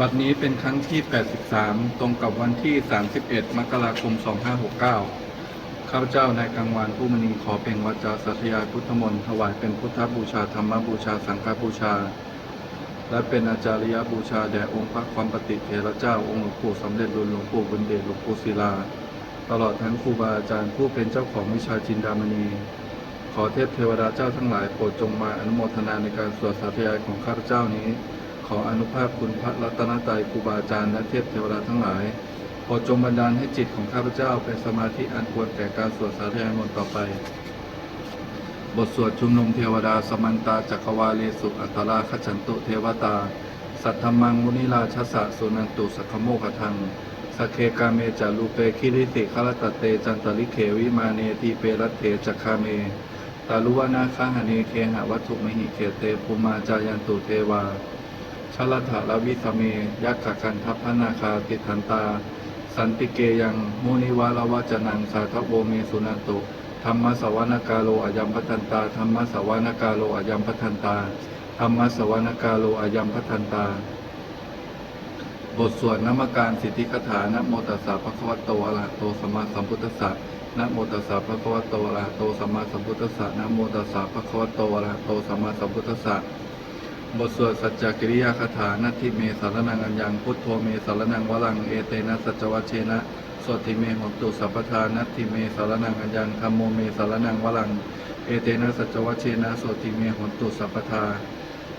บัดนี้เป็นครั้งที่ 83 ตรงกับวันที่ 31 มกราคม 2569 ข้าพเจ้านายกังวานผู้มณีขอเป็นวาจาสัตยายพุทธมนต์ถวายเป็นพุทธบูชาธรรมบูชาสังฆบูชา และเป็นอาจาริยบูชาแด่องค์พระความปฏิเทระเจ้าองค์หลวงปู่สำเร็จรุ่นหลวงปู่บุญเดชหลวงปู่ศิลา ตลอดทั้งครูบาอาจารย์ผู้เป็นเจ้าของวิชาจินดามณี ขอเทพเทวดาเจ้าทั้งหลายโปรดจงมาอนุโมทนาในการสวดสาธยายของข้าพเจ้านี้ ขออนุภาพคุณพระรัตนตรัยครูบาอาจารย์และเทพเทวดาทั้งหลายโปรดจงบันดาลให้จิตของข้าพเจ้าเป็นสมาธิอันควรแก่การสวดสาธยายมนต์ต่อไป บทสวดชุมนุมเทวดาสมันตาจักรวาเลสุอัตตราขจันตุเทวตา สัทธมังมุนิราชสะสุนันตุสัคโมคทังสเคกาเมจารูเปคิริสิขลตเตจันตลิเขวิมาเนทีเปรัตเถจักคาเมตาลุวนาคาหเนเคหะวัตถุมหิเขเตภูมาจายันตุเทวา ชลถาลวิสเม ยักขกันทัพพนาคาติทันตา สันติเกยังมุนิวาลวจนังสาทโบเมสุนันตุธรรมสวนกาโลอายัมพัทันตาธรรมสวนกาโลอายัมพัทันตาธรรมสวนกาโลอายัมพัทันตา บทสวดนมการสิทธิคถานะโมตัสสะภะคะวะโตอะระหะโตสัมมาสัมพุทธัสสะนะโมตัสสะภะคะวะโตอะระหะโตสัมมาสัมพุทธัสสะนะโมตัสสะภะคะวะโตอะระหะโตสัมมาสัมพุทธัสสะ บทสวดสัจจกิริยาคาถานาทิเมสารนังอัญญังพุทโธเมสารนังวลังเอเตนะสัจวัชเชนะสวดทิเมหตุสัพพทานัตทิเมสารนังอัญญังธรรมโมเมสารนังวลังเอเตนะสัจวัชเชนะสวดทิเมหตุสัพพทา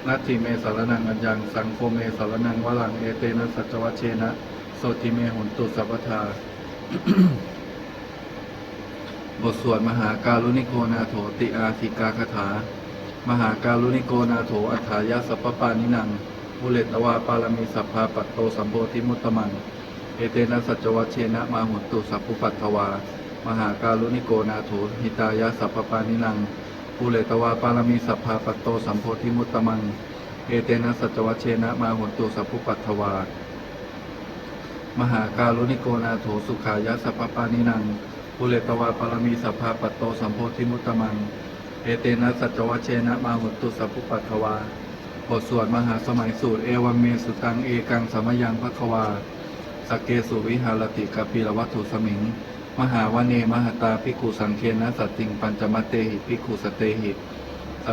นัตทิเมสารนังอัญญังสังโฆเมสารนังวลังเอเตนะสัจวัชเชนะสวดทิเมหตุสัพพทาบทสวดมหาการุณิโกนาโถติอาธิกาคาถา มหาการุณิโกนาโถอัฏฐายาสัพพปานินังบุเลตวาปารมีสัพพาปัตโตสัมโพธิมุตตมัง เอเตนะสัจวัชเชนะมาหุนตุสัพพุปัตถวา มหาการุณิโกนาโถหิตายาสัพพปานินังบุเลตวาปารมีสัพพาปัตโตสัมโพธิมุตตมัง เอเตนะสัจวัชเชนะมาหุนตุสัพพุปัตถวา มหาการุณิโกนาโถสุขายาสัพพปานินังปุเรตวาปารมีสัพพาปัตโตสัมโพธิมุตตมัง เอเตนะสัจวเชนะมาหุตุสัพพุปัตถวาบทสวดมหาสมัยสูตรเอวัมเมสุตังเอกังสมยังพัควาสกเกสุวิหารติกปิลวัตถุสมิง มหาวเนมหตาภิกุสังเคนะสัตติงปัญจมเตหิภิกุสเตหิส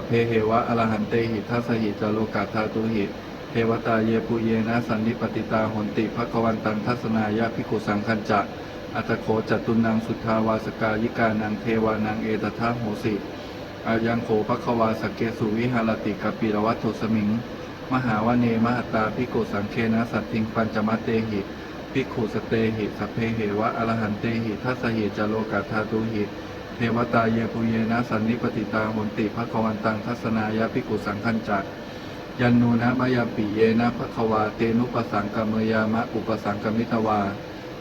เพเหวะอรหันเตหิทัสหิจโลกาธาตุหิเทวตาเยปุเยนะสันนิปติตาหนติภควันตังทัศนายะภิกุสังคัญจะอัตโขจตุนังสุทธาวาสกายิกานังเทวานังเอตทัโหสิ อายังโขภควาสกเกสุวิหารติกปิรวัตถุสมิง มหาวเนมหตาภิโกสังเคนะสัตติงปัญจมัตเตหิภิกขุสเตหิสัพเพเหวะอรหันเตหิทัสสหิจโลกาธาตุหิเทวตาเยปุเยนะสันนิปติตาหนติภควันตังทัศนายะภิกุสังคัญจักยันนูนะมายาปิเยนะภควาเตนุปสังกมยามะอุปสังกมิตวา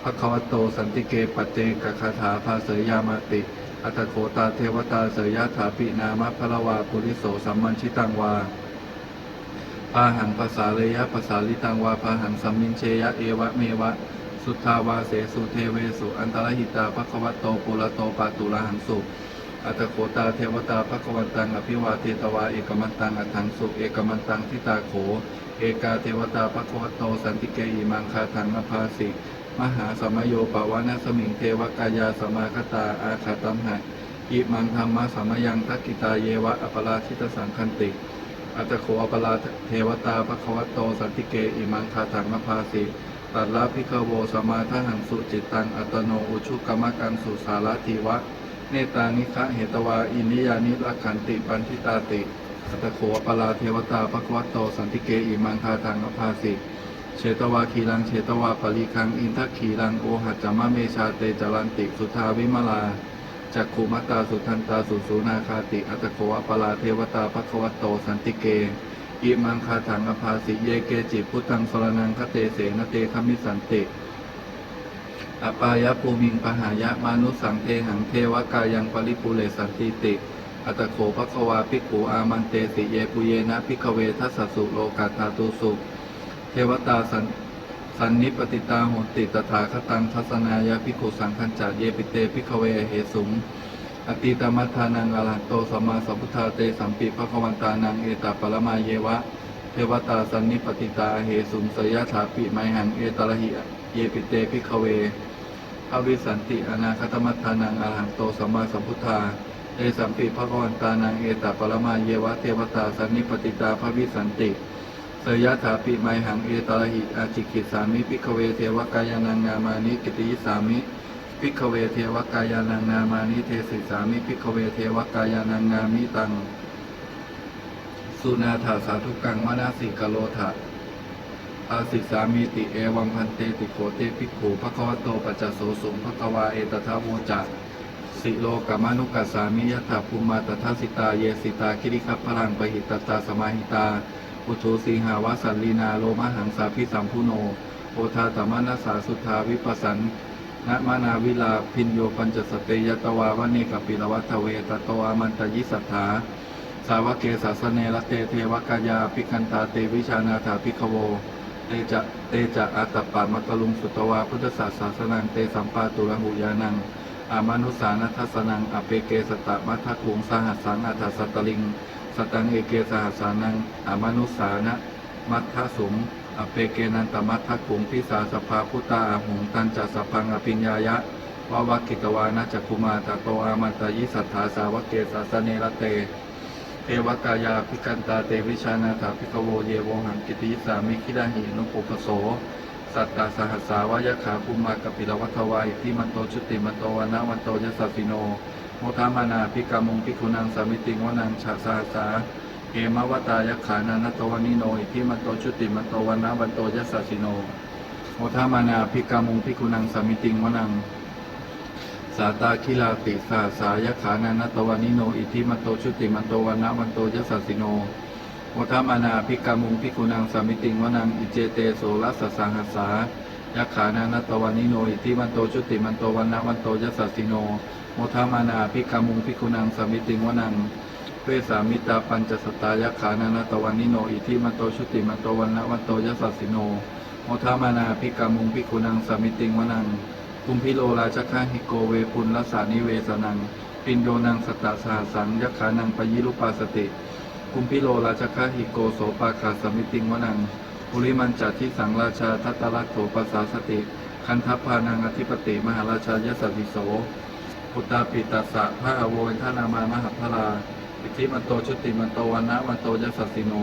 ภควโตสันติเกปเตกคาถาภาเสยยามาติ อัตโขตาเทวตาเสยยะถาปินามะพระวาปุริโสสัมมัญชิตังวาพาหังภาษาเลยะภาษาลิตังวาพาหังสัมมินเชยะเอวะเมวะ สุทธาวาเสสุเทเวสุ อันตรหิตาภควโตปุระโตปาตุลาหังสุอัตโขตาเทวตาภควันตังอภิวาเทตวาเอกมันตังอัถังสุเอกมันตังทิตาโข เอกาเทวตาภควโตสันติเกอิมังคาทังนภาสิ มหาสมโยปาวนะสมิงเทวกายาสมาคตาอาคาตัมหะอิมังธรรมะสมยังทักกิตาเยวะอปราชิตสังคันติ อัตโขอปราเทวตาภควโตสันติเกอิมังคาทังนภาสิตัดละพิคโวสมาทหังสุจิตตังอัตโนอุชุกรรมกังสุสารทีวะ เนตานิคะเหตวาอินิยานิรักขันติปันทิตาติสัตโขปลาเทวตาภควตโตสันติเกอิมังคาทางอภาสิ เชตวาคีรังเชตวาปริคังอินทักขีรังโอหัจจมะเมชาเตจารันติสุทาวิมลาจักขุมัตตาสุทันตาสุสูนาคาติอัตโขอปลาเทวตาภควโตสันติเกอิมังคาทางอภาสิเยเกจิพุทธังสรนังคเตเสนเตคมิสันติอปายภูมิงปหายะมานุสังเทหังเทวกายังปริปุเรสันติติอัตโขภควาภิกขุอามันเตสิเยปุเยนะภิกเวทัสสสุโลกาธาตุสุ เทวตาสันสันนิปติตาโหติตถาคตังทัศนายะภิกสังคัญจาเยปิเตภิกขเวเหสุงอติตามัทานังอรหันโตสัมมาสัมพุทธาเตสัมปิภควันตานังเอตาปรมาเยวะ เทวตาสันนิปติตาเหสุงสยถาปิไมหังเอตระหิเยปิเตพิกเวภวิสันติอนาคตมัทานังอาหังโตสัมมาสัมพุทธาเอสัมปิภะควันตานังเอตาปรมาเยวะเทวตาสันนิปติตาภวิสันติ สยถาปิไมหังเอตระหิอาจิกิสามิพิกเวเทวกายานังนามานิกิติยิสามิพิกเวเทวกายานังนามานิเทศิสามิพิกเวเทวกายานังนามิตัง สุนาถาสาธุกังมนาสิกโลถะอาสิสามีติเอวังพันเตติโขเตปิกขูภควโตปัจจโสสุงภควาเอตทาโมจักสิโลกามานุกัสสามิยถาภูมาตถาสิตาเยสิตาคิริคัพพลังปหิตตาสมาหิตา อุทุสีหาวสันลีนาโลมหังสาพิสัมพุโน โอทาตมานาสาสุทาวิปัสสันนะมานาวิลาพินโยปัญจสเตยตวาวเนกปิลวัตเวตโตอามันตยิสัทธาสาวเกสาสเนรเตเทวกายาพิคันตาเตวิชานาถาพิคโวเตจะเตจะอัตปามัตตลุงสุตวาพุทธศาสสนังเตสัมปาตุระหุยานังอามานุสานัทสนังอเปเกสตะมัทธคุงสหัสสังอัฏฐสัตตลิง สตังเอเกสหัสานังอมนุสานะมัทธสุงอเปเกนันตมัทธคุงพิสาสภาพุตตาอาหุงตันจัสสพังอภิญญายะวาวกิตวานะจักคุมาตโตอามันตยิสัทธาสาวเกสาสเนรเตเทวกายาพิกันตาเตวิชานาถาพิกโวเยโวหังกิติสามิคิดาหินุปุปโสสัตตาสหัสสาวายขาภูมากปิลวัทวายที่มันโตชุติมันโตวนาวันโตยสัสสิโน มทามานาพิกามุงพิคุนังสามิติงวนังฉาสหัสาเอมวตายขานานตวานิโนอิที่มโตชุติมโตวนาวันโตยสัสสิโนโมทามานาพิกามุงพิคุนังสามิติงวนัง สาตาคิลาติสาสายขานานตวานิโนอิทิมโตชุติมโตวันนะวันโตยสัสสิโนโมทามานาภิกามุงภิกุนังสามิติงวนังอิเจเตโสรัสสังหัสสายขานานตวานิโนอิทิมโตชุติมโตวันนะวันโตยสัสสิโนโมทามานาภิกามุงภิกุนังสมิติงวนังเวสามิตาปัญจสตายขานานตวานิโนอิทิมันโตชุติมันโตวันนะวันโตยสัสสิโนโมทามานาภิกามุงภิกุนังสมิติงวนังคุมพิโลราชคาหิโกเวปุลลสานิเวสนังปินโดนังสตตสหสังยขานังปยิรุปาสติคุมพิโลราชคาหิโกโสปาคาสมิติงวนังปุริมันจัดที่สังราชาทัตตลักโถปัสสาสติ คันทัพพานังอธิปติมหาราชายัสสิโส พุตตาปิตัสสะพระอโวนทานามามหาพลาอิทธิมันโตชุติมันโตวันนะวันโตยสัสสิโน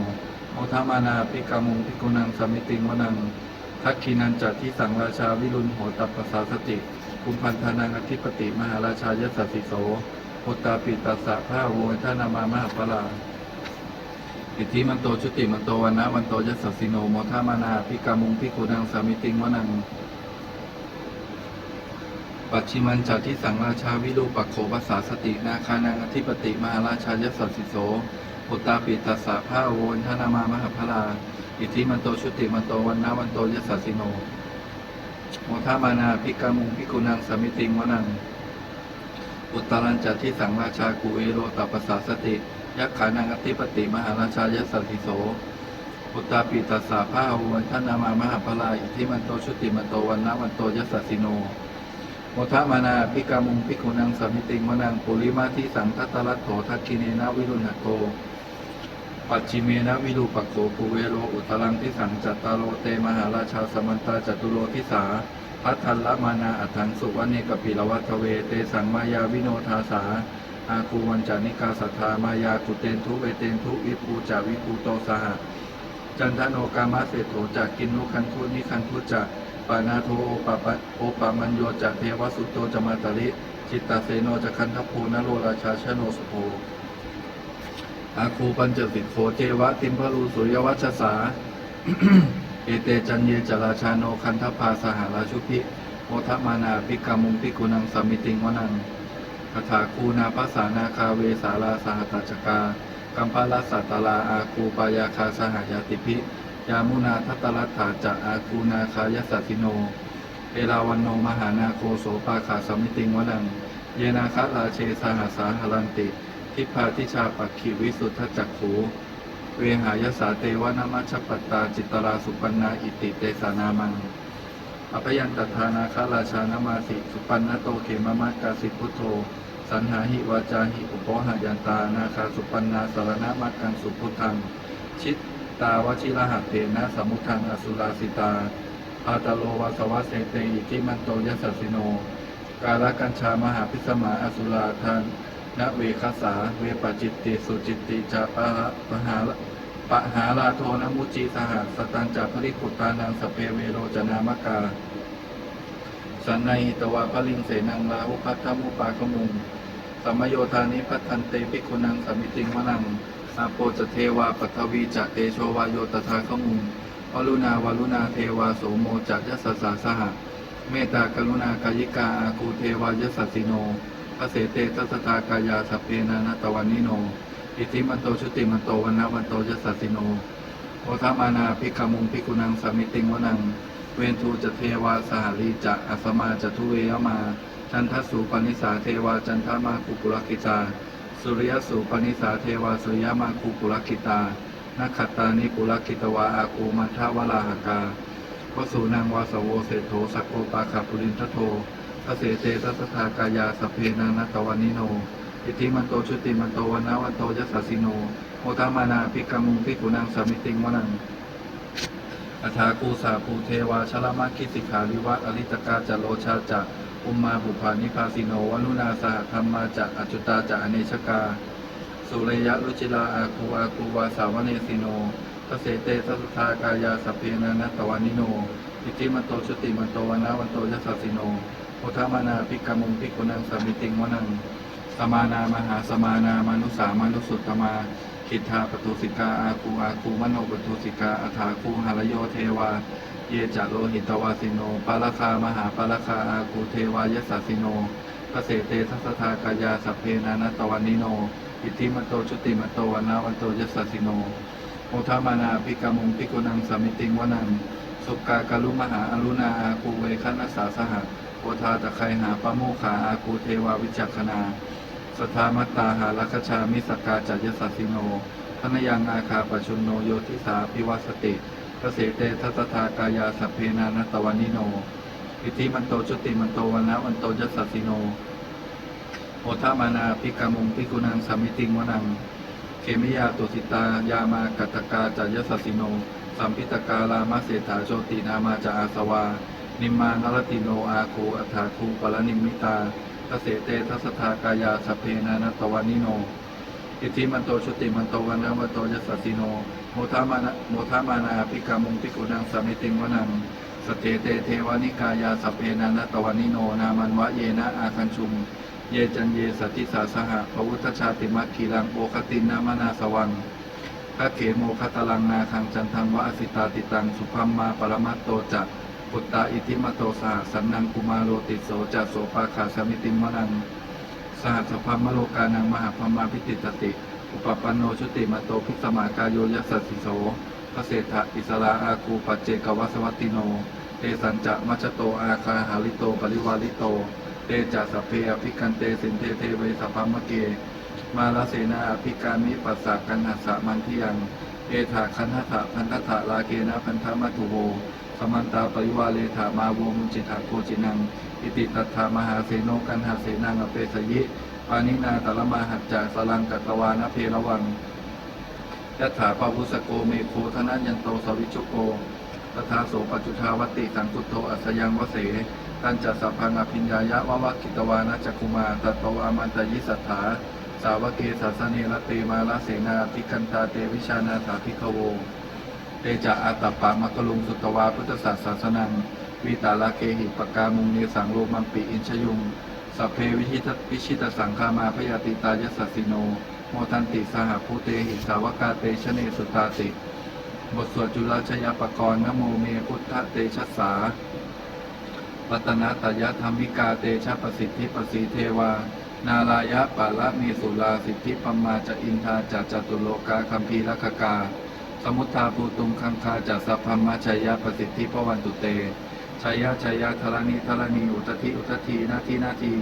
โมทามานาพิกามุงพิกุนังสมิติงวนังทักขีนันจัดที่สังราชาวิรุณโหตัปปสาสติคุมพันธนังอธิปติมหาราชายสัสสิโสโพตาปิตัสสะพระอโวยท่านามามหาปลาอิทธิมันโตชุติมันโตวันนะวันโตยสัสสิโนโมทามานาพิกามุงพิกุนังสามิติงวนัง ปัจฉิมันจัดที่สังราชาวิรูปักโขภาษาสตินาคานังอธิปติมหาราชายสัสสิโสโพตตาปิตัสสะพระโวยท่านามามหาปลาอิทธิมันโตชุติมันโตวันนาวันโตยสัสสิโนโมทามานาพิกามุงพิกุนังสมิติงวนังอุตตรัญจัที่สังราชากุเอโรตัปปสาสติ ยักขานังอธิปติมหาราชายสัสสิโสอุตตาปิตัสสาภาวันทนามามหาปลาอิทธิมันโตชุติมันโตวันนาวันโตยสัสสิโน มทามานาพิกามุงพิกุนังสมิติงวนังปุริมาที่สังทัตตลัตโถทักคิเนนาวิรุณโกปัจฉิเมนะวิรูปักโขภูเวโรอุตรังทิสังจัตตาโรเตมหาราชาสมันตาจตุโรทิสาพัทธัลละมานาอัฏฐังสุวรรณเนกปิลวัตเวเตสังมายาวิโนทาสาอาคูวันจานิกาสัทธามายากุเตนทุเวเตนทุวิปูจาวิปูโตสหจันทโนกามะเศรษโถจากกินนุคันทุนิคันทุจะ ปานาโทปปะโอปามัญโยจะเทวสุตโตจมาตลิจิตตาเสโนจะคันทภูนโรราชาชโนสโภอาคูปัญจสิกโขเจวะติมพลูสุยวัชสาเอเตจันเยจราชาโนคันทพาสหราชุพิโมทมานาภิกามุงภิกุนังสมมิติงวนังคาถาคูนาภาษานาคาเวสาลาสหตจกากัมพาลสัตตาลาอาคูปายาคาสหายาติพิ ยามุนาทัตตลัตถาจะอาคูนาคายสัตติโน เอราวันโนมหานาโคโสปาขาสมิติงวนัง เยนาคราเชสหสาหรันติ ทิพาทิชาปักขีวิสุทธจักขูเวหายสาเตวนามัชปัตตาจิตตราสุปันนาอิติเตสานามังอภยันตทานาคาราชานามาสิสุปันนโตเขมมัตกาสิพุทโธ สันหาหิวาจาหิอุปโภหายันตานาคาสุปันนาสารณมักังสุพุทธังชิต ตาวชิรหัตเถนะสมุทังอสุราสิตาอาตโลวาสวะเสเตอิทิมันโตยสสสิโน กาลกัญชามหาพิสมาอสุราทานนเวคสาเวปจิตติสุจิตติจาปะปะหาปะหาลาโทนมุจีสหัสตันจาภริขุตานังสเปเวโรจนามกาสันในตวาพลิงเสนังลาหุพัทธมุปาคมุงสัมโยธานิพัทันเตปิคุนังสมิติงวนัง อาโปจเทวาปัทวีจะเตโชวายโยตถาคมุงวลุณาวลุณาเทวาโสโมจักยสสสาสหะ เมตตากรุณากายิกาอาคูเทวายสัสสิโนพระเสเตทัสทากายาสพเพนานาตวันนิโน อิทิมันโตชุติมันโตวันนาวันโตยสัสสิโนโอทามานาภิกขมุงภิกุนังสมิติงวนัง เวนทูจะเทวาสหลีจะอัสมาจะทุเวยมาจันทสูปนิสาเทวาจันทมาคุกุลกิตา สุริยสูปนิสาเทวาสุริยมาคุกุลกิตานักขัตตานิกุลกิตวาอาคูมันทาวลาหกาวสูนังวาสโวเศรษโธสักโกปาคาปุรินทโทพระเสเตทัสทากายาสเพนานัตวันนิโน อิทิมันโตชุติมันโตวันนาวันโตยสสสสิโนโอทามานาภิกขมุงภิกุนังสมิติงวนังอัฐากูสาภูเทวาชลมาคิสิขาวิวัตอริตกาจโลชาจะ อุมมาบุภานิพาสิโนวนุนาสหธรรมาจะอจุตาจะอเนชกา สุเรยะรุจิลาอาคูอาคูวาสาวเนสิโนทเสเตทัสทากายาสเพนานัตวานิโนอิทิมันโตชุติมันโตวนาวันโตยัสสิโนโอทามานาภิกขมุงภิกขุนังสมิติงวนังสมานามหาสมานามานุสามานุสุตมาคิทาปตุสิกาอาคูอาคูมโนปตุสิกาอัฐาคูหารโยเทวา เยจะโลหิตวาสิโนปาลคามหาปาลคาอาคูเทวายสัสสิโนพระเสเตทัสทากายาสัพเพนานัตวันนิโน อิทิมโตชุติมโตวันนาวันโตยสสสสิโนโอทามานาภิกามุงภิกุนังสมิติงวนังสุกากาลุมหาอรุณาอาคูเวคันสาสหะโอทาตะไคหาปโมขาอาคูเทวาวิจักขณาสทามัตตาหาลัคชามิสกกาจัยสัสสิโนพนยังอาคาปชุนโนโยทิสาพิวัสติ พระเสเตทัสทากายาสัพเพนานัตวันิโน อิทิมันโตจุติมันโตวันนะวันโตยัสสสิโนโอทามานาภิกามุงภิกุนังสามิติงวนัง เขมิยาตุสิตายามากัตตกาจายสัสสิโน สัมพิตกาลามาเศรษฐาโชตินามาจาอาสวา นิมมานรติโนอาคูอัฏฐาคูปรนิมมิตาทเสเตทัสทากายาสพเพนานัตวันิโน อิทิมันโตชุติมันโตวันนาวันโตยัสสสิโนโมทามานะโมทามานาภิกามุงภิกุนังสมิติงวนังสเตเตเทวานิกายาสเพนานตวันิโนนามันวะเยนะอาคันชุม เยจันเยสัตติสาสหะพระวุฒชาติมัคคีรังโอคตินนามนาสวังพระเขโมคตลังนาคังจันทังวะอสิตาติตังสุพัมมาปรมัตโตจักปุตตาอิทิมโตสหสันนังกุมาโรติโสจัสโสปาคาสมิติมนัง สหัสพัมมโลกานังมหาพมาพิติตติ อุปปันโนชุติมาโตภิกสมากายโยยัสสสิโสพระเศรษฐะอิสราอาคูปัจเจกวัสวัตติโนเตสัญจะมัชโตอาคาหาลิโตปริวาลิโต เตจัสสพเพอภิกันเตสินเทเทเวสพัมมะเก มาลเสนาอภิการมิปัสสะกันหัสสะมันทิยัง เอถาคันหะพันธะลาเกนะพันธมัตุโว สมันตาปริวาเลถามาวมจิตาโคจินัง อิติตัทธามหาเสโนกันหาเสนังอเปสยิปานินาตละมาหัจจาสลังกัตวานเพระวังยะถาปาวุสโกเมโคธนัญญันโตสวิชุโกตถาโสปัจจุทาวติสังกุตโตอัสยังวเสตันจัสพังอภิญญายะวะวะกิตวานะจักุมาตตโตอามันตยิสัทธาสาวเกสัสเนรเตมาลาเสนาภิกันตาเตวิชานาถาภิกโว เตจะอาตปปะมะกลุงสุตวาพุทธศาสสนังวิตาลาเกหิปกามุงเนสังโลมัมปิอินชยุงสัพเพวิชิตวิชิตสังคามาพยาติตายสสสิโน โมทันติสหภูเตหิสาวกาเตชเนสุตาติ บทสวดจุลชยปกรณ์นโมเมพุทธเตชัสาปัตนาตยธรรมิกาเตชะประสิทธิประสีเทวา นาลายะปาละเมสุลาสิทธิปมมาจะอินทาจัจตุโลกาคัมภีรคกา สมุทธาภูตุงคังคาจัสัพพมมชัยยะประสิทธิพวันตุเตชัยยะชัยยะธรณีธรณีอุตติอุตตินาทีนาที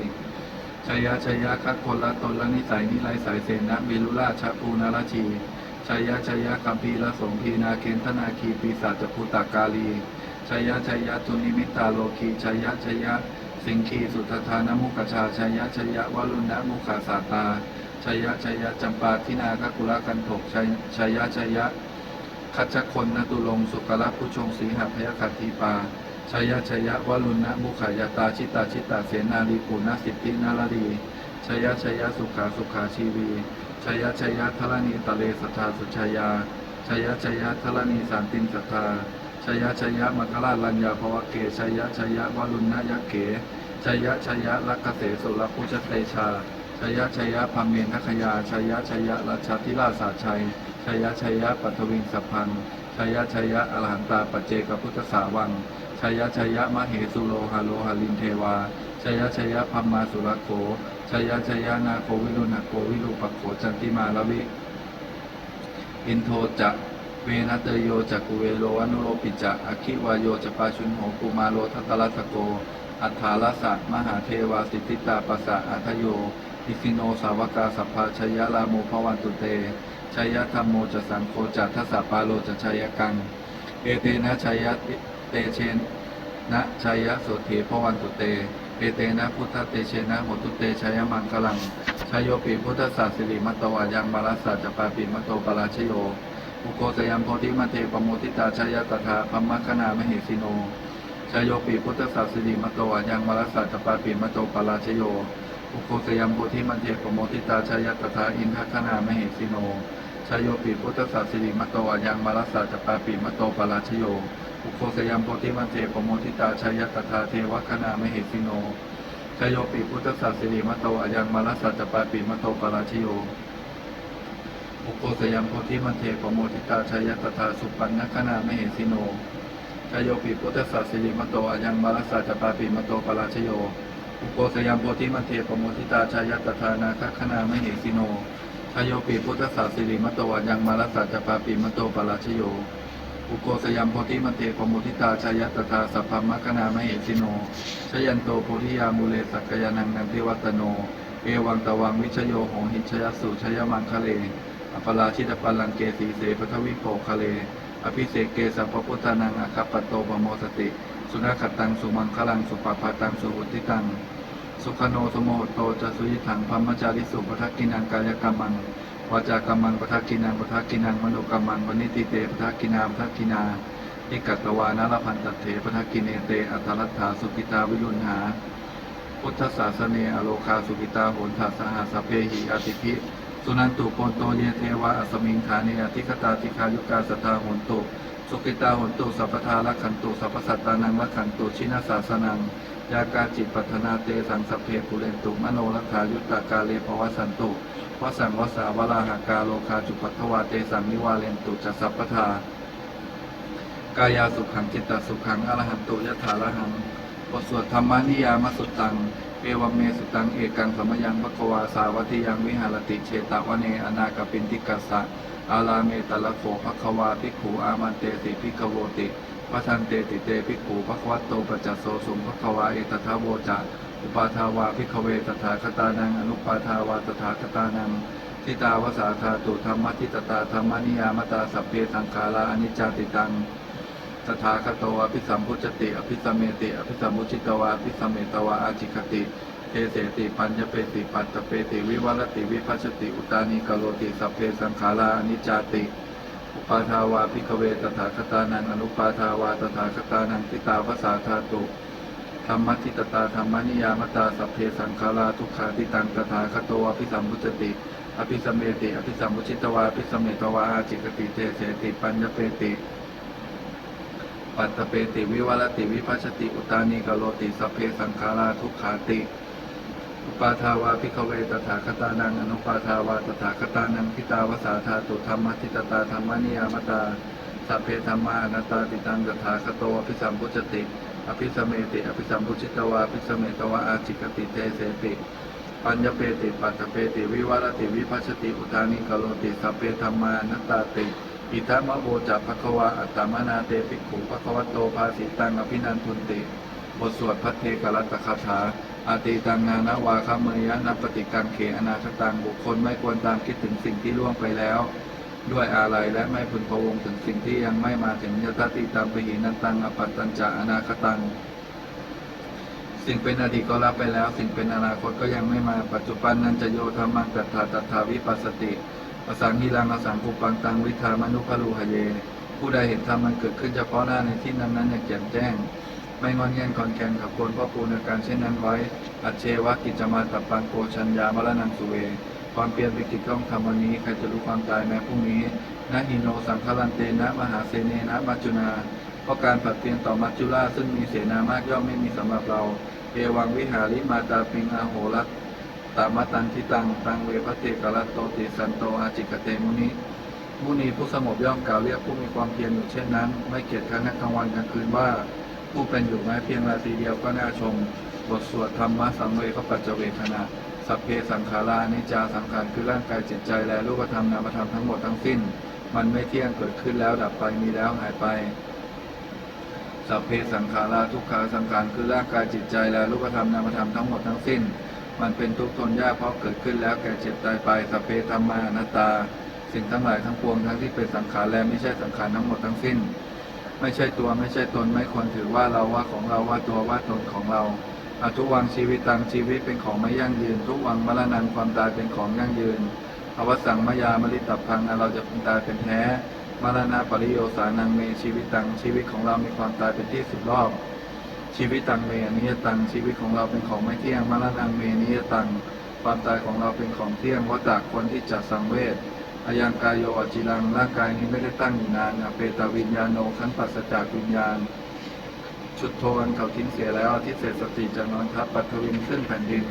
ชัยยะชัยยะคัดคนละตนละนิสัยนิไลสายเสนะเวลุราชะภูนาราชีชัยยะชัยยะคัมภีละสงพีนาเคนธนาคีปีศาจภูตากาลีชัยยะชัยยะทุนิมิตาโลคีชัยยะชัยยะสิงคีสุทธานมุขชาชัยยะชัยยะวลุณะมุขาสาตาชัยยะชัยยะจำปาทินาคกุลกันถกชัยชัยยะชัยยะ คัจฉคนนตุลงสุกละผู้ชงสีหพยคัตถีปาชยชยวรุณะมุขายตาชิตาชิตาเสนาลีปุณสิทธินาลารีชยชยสุขาสุขาชีวีชยชยทรณีตะเลสทาสุชยาชยชยทรณีสันตินสทธาชยชยมัคคลาลัญญาภวเกชยชยวรุณะยะเกชยชยลักขเสสุรพุชเตชาชยชยพัมเมนทคยาชยชยราชธิราชาชัย ชยชัยะปัทวิงสัพพันธ์ชยชัยะอรหันตาปจเจกพุทธสาวังชยชัยะมเหสุโลหะโลหะลินเทวาชยชัยะพัมมาสุรโขชยชัยะนาโควิรุณโกวิรูปโขจันติมาลวิอินโทจะเวนะเตโยจักุเวโลอนุโลปิจะอคิวายโยจะปาชุนโหกุมาโลทัตตลัสโก อัฏฐาลสะมหาเทวาสิทธิตาปัสสะอัทโยอิสิโนสาวกาสัพพาชยะลาโมภวันตุเต ชยธรรมโมจะสังโฆจัทสสปาโลจะชัยกัง เอเตนะชัยเตเชนนะชัยโสเถภวันตุเต เอเตนะพุทธเตเชนะโหตุเตชัยมังคลังชยโยปิพุทธศาสิริมัตวายังบาลสัจจปาปิมัตโตปราชโยอุโกสยัมโพธิมาเทปโมทิตาชายตถาพัมมคณามหิสิโนชายโยปีพุทธศาสดีมโตอะยังมารสสัจปาปิมโตปราชโยอุโกสยัมโพธิมาเทปโมทิตาชายตถาอินทคณามหิสิโน ชายโยปีพุทธศาสดีมโตอะยังมารสสัจปาปิมโตปาราชโยอุโกสยัมโพธิมาเทปโมทิตาชายตถาเทวคณามเหสิโนชายโยปีพุทธศาสดีมโตอะยังมารสสัจปาปิมโตปาราชโยอุโกสยัมโพธิมันเทปโมทิตาชายตถาสุปันนคณามเหสิโนชายโยปิพุทธศาสิริมโตอายังมารัสสาจปาปิมโตปราชโยอุโกสยัมโพธิมันเทปโมทิตาชายตถานาคคณามเหสิโน ชายโยปิพุทธศาสิริมโตอายังมารสสาจปาปิมโตปราชโย อุโกสยัมโพธิมันเทปโมทิตาชายตถาสัพพมคณามเหสิโนชยันโตโพธิยามูเลสักยานังนันทิวัตโน เอวังตวังวิชโยโหหิชยสุชยมังคะเลอปราชิตปัลลังเกสีเสปทวิโปคะเล อภิเศกเกสัพพุทธานังอคัปปโตปโมสติ สุนัขตังสุมังคลังสุปปาตังสุหุติตัง สุขโนสโมโตจะสุยิถังพัมมจาริสุปทักกินังกายกรรมังวาจากรรมังปทักกินังปทักกินังมโนกรรมังวนิติเตปทักกินาปทักกินานิกัตตวานาลพันตเถปทักกิเนเตอัตตลัทธาสุกิตาวิรุณหา พุทธศาสเนอโลคาสุกิตาโหนทัสสหสเพหิอติภิสุนันตุโปนโตเยเทวะอสมิงฐาเนอธิคตาธิคายุกาสทธาโหนตุ สุกิตาหนตุสัพพทาลักขันตุสัพพสัตตานังลักขันตุชินาสาสนังยากาจิตปัฒนาเตสังสพเพปุเรนตุมโนรัฐายุตตากาเลภวสันตุวสังวสาวราหากาโลคาจุปัทวาเตสังนิวาเลนตุจะสัพพทากายาสุขังจิตตสุขังอรหันตุยถาระหังบทสวดธรรมานิยามสุตังเอวเมสุตังเอกังสมยังภควาสาวัติยังวิหารติเชตวเนอนาคปินติกัสสะ อาลาเมตละโฟภควาภิกขูอามันเตติภิกขโวติพระทันเตติเตภิกขูภควัตโตปัจจโสสุงภควาเอตถาโวจะอุปาทาวาภิกขเวตถาคตานังอนุปาทาวาตถาคตานังทิตาวสาธาตุธรรมทิตตาธรรมนิยามตาสัพเพสังขาราอนิจจติตังสถาคโตอภิสัมพุจติ อภิสัมเมติ อภิสัมมุจิตวาอภิสัมเมตวาอาจิคติ เทเสติปัญญเปติปัตตเปติวิวัลติวิพัชติอุตานิกโลติสัพเพสังขารานิจจติ อุปาทาวาพิกเวตถาคตานังอนุปาทาวาตถาคตานังทิตาวสาธาตุธรรมทิตตาธรรมนิยามตาสัพเพสังขาราทุกขาติตังตถาคโตอภิสัมพุจติ อภิสมเมติอภิสัมมุจิตวาอภิสมเมตวาอาจิกติเทเสติปัญญเปติปัตตเปติวิวัลติวิพัชติอุตานิกโลติสัพเพสังขาราทุกขาติ ปาทาวาพิกเวตถาคตานังอนุปาทาวาตถาคตานังพิตาวสาธาตุธรรมทิตตาธรรมนิยามตาสัพเพธรรมานตตาติตังตถาคโตอภิสัมพุจติ อภิสมเมติอภิสัมพุจิตวาอภิสมเมตวาอาจิกติเตเสติปัญญเปติปัตเปติวิวัรติวิพัชติอุทานิกโลติสัพเพธรรมานตตาติอิทัมมะโวจัภควาอัตตมนาเตปิกขุภควโตภาสิตังอภินันทุนติบทสวดพัทเทกรัตตคาถา อาติตังนานาวาคามยะนัปฏิกังเขอนาคตังบุคคลไม่ควรตามคิดถึงสิ่งที่ล่วงไปแล้ว ด้วยอาลัยและไม่พึงพะวงถึงสิ่งที่ยังไม่มาถึงยตติตามปหินันตังอปัตตัญจะอนาคตัง สิ่งเป็นอดีตก็รับไปแล้ว สิ่งเป็นอนาคตก็ยังไม่มาปัจจุบันนั้นจะโยธรรมังตัทธาตัทธาวิปัสสติอสังหิรังอสังกุปังตังวิธามนุภลูหเย ผู้ใดเห็นธรรมมันเกิดขึ้นเฉพาะหน้าในที่นั้นนั้นอย่างแจ่มแจ้ง ไม่งอนแง่นคอนแคนขับกวนพ่อปูในการเช่นนั้นไว้ อัจเชวะกิจมาตับปังโกชัญญามรณังสุเว ความเปลี่ยนวิกฤตต้องทำวันนี้ ใครจะรู้ความตายแม้พรุ่งนี้นะหิโนสังฆลันเตนะมหาเสเนนะมัจจุนาเพราะการผัดเปลี่ยนต่อมัจจุราซึ่งมีเสนามากย่อมไม่มีสำหรับเราเอวังวิหาริมาตาปิงอาโหรัตตามตันทิตังตังเวพเตกรัตโตติสันโตอาจิกเตมุนิมุนีผู้สงบย่อมกล่าวเรียกผู้มีความเพียรอยู่เช่นนั้น ไม่เกียจคร้านนักกลางวันกลางคืนว่า ผู้เป็นอยู่แม้เพียงราตรีเดียวก็น่าชม บทสวดธรรมะสังเวก็ปัจเจเวคณะสัพเพสังขารานิจาสังขารคือร่างกายจิตใจและรูปธรรมนามธรรมทั้งหมดทั้งสิ้น มันไม่เที่ยงเกิดขึ้นแล้วดับไปมีแล้วหายไปสัพเพสังขาราทุกขาสังขารคือร่างกายจิตใจและรูปธรรมนามธรรมทั้งหมดทั้งสิ้น มันเป็นทุกข์ทนยากเพราะเกิดขึ้นแล้วแก่เจ็บตายไปสัพเพธรรมานัตตา สิ่งทั้งหลายทั้งปวงทั้งที่เป็นสังขารและไม่ใช่สังขารทั้งหมดทั้งสิ้น ไม่ใช่ตัวไม่ใช่ตนไม่ควรถือว่าเราว่าของเราว่าตัวว่าตนของเราอทุกวังชีวิตตังชีวิตเป็นของไม่ยั่งยืน ทุกวังมรณะความตายเป็นของยั่งยืนอวสังมายามริตับพังเราจะเป็นตายเป็นแท้มรณะปริโยสานังเมชีวิตตังชีวิตของเรามีความตายเป็นที่สุดรอบ ชีวิตตังเมนิยตังชีวิตของเราเป็นของไม่เที่ยงมรณะเมนิยตังความตายของเราเป็นของเที่ยงวัตตะคนที่จัดสังเวช อายังกายโยอจิรังร่างกายนี้ไม่ได้ตั้งอยู่นานอเปตวิญญาโนขันปัสสจากวิญญาณ ชุดโทนเขาทิ้งเสียแล้วทิเศษสติจะนอนทับปัทวินขึ้นแผ่นดิน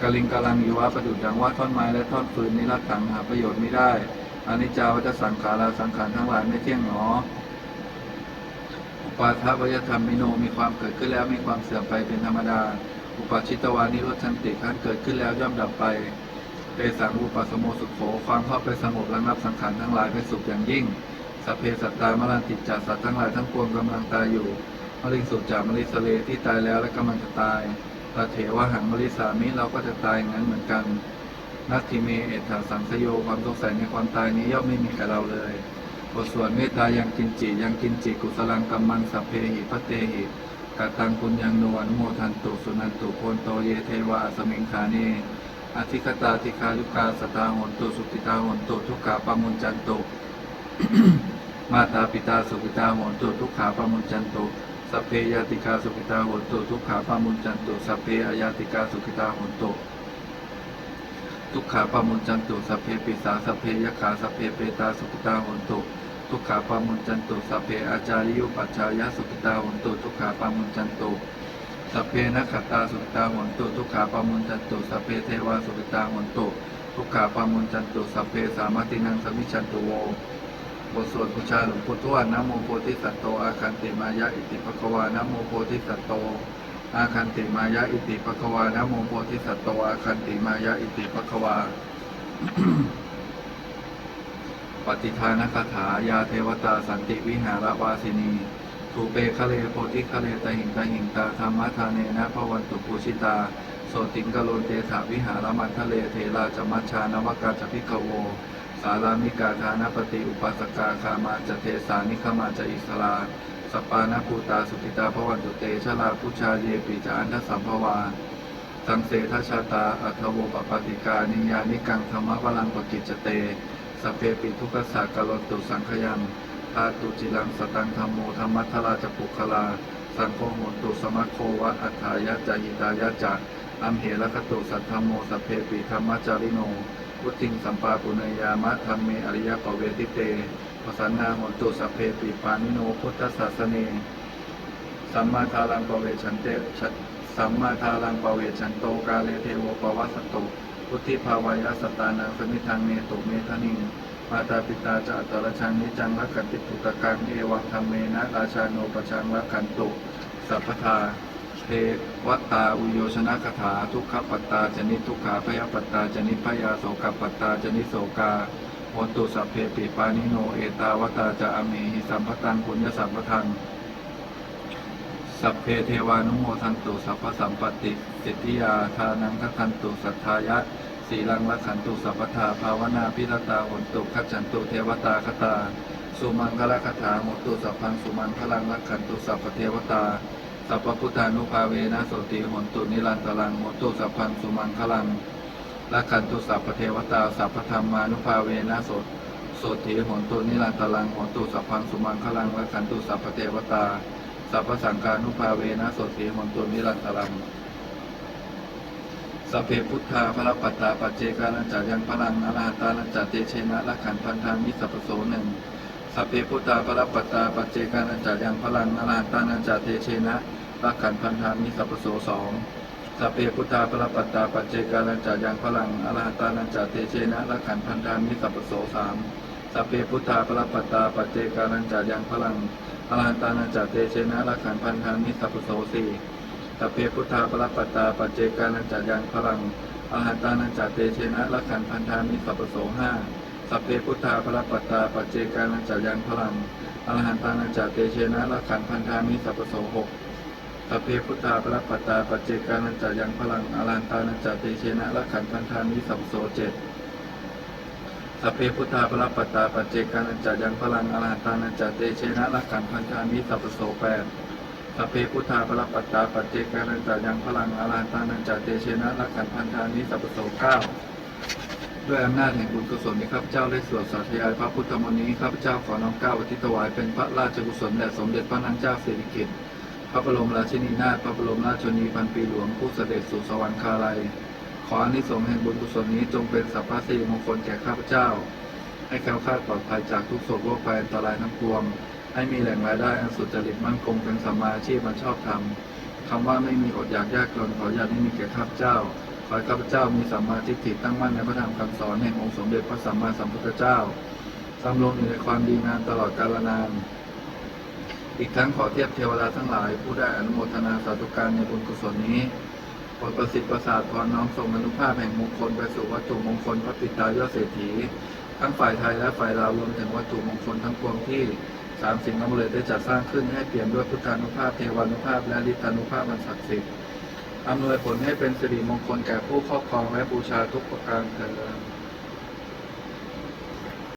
กลิงกาลังอีวะประดุจดังว่าท่อนไม้และท่อนฟืนนี้รักถังหาประโยชน์ไม่ได้อนิจจาวัฏสังขาราสังขารทั้งหลายไม่เที่ยงหนออุปาทวยธรรมมิโนมีความเกิดขึ้นแล้วมีความเสื่อมไปเป็นธรรมดา อุปาชิตวานิโรธชันติขั้นเกิดขึ้นแล้วย่อมดับไป เตสังอุปสมโมสุขโขความเข้าไปสงบระงับสังขารทั้งหลายเป็นสุขอย่างยิ่งสัพเพสัตตามรันติจจาสัตว์ทั้งหลายทั้งปวงกำลังตายอยู่มริสุจามริสเลที่ตายแล้วและกำลังจะตายตาเถวะหังมริสามิเราก็จะตายงั้นเหมือนกัน นัตถิเมเอถาสังสโยความสงสัยในความตายนี้ย่อมไม่มีแก่เราเลยบทสวดเมตตายังกินจิยังกินจิกุสลังกัมมันสัพเพหิพระเตหิกตังปุญญังโนอนุโมทันตุสุนันตุโคนโตเยเทวาสมิงคาเน อธิคตาธิคายุกาสตาหนตุสุติตาหนตุทุกขาปามุญจันตุมาตาปิตาสุปิตาหนตุทุกขาปามุญจันตุสัพเพยาติกาสุปิตาหนตุทุกขาปามุญจันตุสัพเพอายาติกาสุปิตาหนตุทุกขาปามุญจันตุสัพเพปิสาสัพเพยขาสัพเพเปตาสุปิตาหนตุทุกขาปามุญจันตุสัพเพอาจาริยุปัจจายสุปิตาหนตุทุกขาปามุญจันตุ สัพเพนักขตาสุขิตาหนตุทุกขาปามุญจันตุสัพเพเทวาสุขิตาหนตุทุกขาปามุญจันตุสัพเพสามัตินังสมิจันตุโวบทสวดบูชาหลวงปู่ทวดนะโมโพธิสัตโตอาคันติมายะอิติภควานะโมโพธิสัตโตอาคันติมายะอิติภควานะโมโพธิสัตโตอาคันติมายะอิติภควาปฏิทานคาถายาเทวตาสันติวิหารวาสินี ทูเปคะเลโพธิคะเลตหิงตหิงตาธรรมทานเนนะพวันตุปูชิตา โสติงกโลเตถาวิหารมันทะเลเทราจมัชชานวกาจพิกโว สารามิกาธานปฏิอุปัสกาคามาจเทสานิขมาจอิสลาสปานภูตาสุขิตาพวันตุเตชลาพุชาเยปิจานทสัมภวาสังเสทชาตาอัทโวปปติกานิยานิกังธรรมวลังปกิจเตสเพปิทุกขสากลนตุสังขยังาตุจิลังสตังธรรมโมธรรมัทราจปุคลา สังโฆโหตุสมัคโควะอัฏฐายะจาหิตายะจะอัมเหระคตุสัทธรรมโมสพเพปิธรรมจาริโนพุทธิงสัมปาปุเนยามะธรรมเมอริยปเวทิเตปสันนาโหตุสพเพปิปานิโนพุทธศาสเนสัมมาทารังปเวชันเตชสัมมาทารังปเวชันโตกาเลเทโวปวัสสตุพุทธิภาวายสตานังสมิทังเมตุเมทนิง มาตาปิตาจะอัตตรชังนิจังรักขันติปุตตะกังเอวังธรรมเมนะราชาโนปชังรักขันตุสัพพทาเทวตาอุโยชนะคถาทุกขปัตตาจนิทุกขาพยปัตตาจนิพยาโสกปัตตาจนิโสกาโหนตุสัพเพปิปานิโนเอตาวตาจะอเมหิสัมปตังปุญญสัมปทังสัพเพเทวานุโมทันตุสัพพสัมปติสิทธิยาทานังทัคันตุสัทธายะ สีลังละขันตุสัพพทาภาวนาพิรตาหนตุขจันตุเทวตาคตา สุมังคละคถาโมตุสัพพังสุมังคลังละขันตุสัพพเทวตาสัพพุทธานุภาเวนะสติหนตุนิรันตรังโมตุสัพพังสุมังคลังละขันตุสัพพเทวตาสัพพธรรมานุภาเวนะสโสโสถีหนตุนิรันตลังโหนตุสัพพังสุมังคลังละขันตุสัพพเทวตาสัพพสังกานุภาเวนะโสถีหนตุนิรันตลัง สัพเพพุทธาพระปัตตาปัจเจกานันจายังพลังอรหัตานันจเตเชนะละขันพันธามิสัพพโสหนึ่งสัพเพพุทธาพระปัตตาปัจเจกานันจายังพลังอรหัตานันจเตเชนะละขันพันธามิสัพพโสสองสัพเพพุทธาพระปัตตาปัจเจกานันจายังพลังอรหัตานันจเตเชนะละขันพันธามิสัพพโสสามสัพเพพุทธาพระปัตตาปัจเจกานันจายังพลังอรหัตานันจเตเชนะละขันพันธามิสัพพโสสี่ สัพเพพุทธาพระปัตตาปัจเจกานันจายังพลังอรหันตานันจาเตเชนะละขันพันธามิสัพพโสห้าสัพเพพุทธาพระปัตตาปัจเจกานันจายังพลังอรหันตานันจาเตเชนะละขันพันธามิสัพพโสหกสัพเพพุทธาพระปัตตาปัจเจกานันจายังพลังอรหันตานันจาเตเชนะละขันพันธามิสัพพโสเจ็ดสัพเพพุทธาพระปัตตาปัจเจกานันจายังพลังอรหันตานันจาเตเชนะละขันพันธามิสัพพโสแปด สัพเพพุทธาพระปัตตาปัจเจกานันจายังพลังอารันตานันจาเตเชนะละขันพันธานิสัพพโสเก้าด้วยอำนาจแห่งบุญกุศลที่ข้าพเจ้าได้สวดสาธยายพระพุทธมนต์นี้ข้าพเจ้าขอน้อมเก้าอุทิถวายเป็นพระราชกุศลแด่สมเด็จพระนางเจ้าสิริกิติ์พระบรมราชินีนาถพระบรมราชชนีพันปีหลวงผู้เสด็จสู่สวรรคาลัย ขออานิสงส์แห่งบุญกุศลนี้จงเป็นสัพพะสิริมงคลแก่ข้าพเจ้า ให้แคล้วคลาดปลอดภัยจากทุกโศกโรคภัยอันตรายทั้งปวง ให้มีแหล่งรายได้อันสุจริตมั่นคงเป็นสัมมาอาชีพมันชอบธรรมคำว่าไม่มีอดอยากยากจนขออย่าได้มีแก่ข้าพเจ้าขอให้ข้าพเจ้ามีสัมมาทิฏฐิตั้งมั่นในพระธรรมคำสอนแห่งองค์สมเด็จพระสัมมาสัมพุทธเจ้าสำรงอยู่ในความดีงามตลอดกาลนานอีกทั้งขอเทียบเทวดาทั้งหลาย ผู้ได้อนุโมทนาสาธุการในบุญกุศลนี้โปดประสิทธิ์ประสาทพรน้อมส่งอนุภาพแห่งมงคลไปสู่วัตถุมงคลพระปิตายอดเศรษฐี ทั้งฝ่ายไทยและฝ่ายลาวรวมถึงวัตถุมงคลทั้งปวงที่ สามสิ่งนั้นเลยได้จัดสร้างขึ้นให้เปลี่ยนด้วยพุทธานุภาพเทวานุภาพ และฤทธานุภาพมันศักดิ์สิทธิ์อำนวยผลให้เป็นสิริมงคลแก่ผู้ครอบครองและบูชาทุกประการเถิด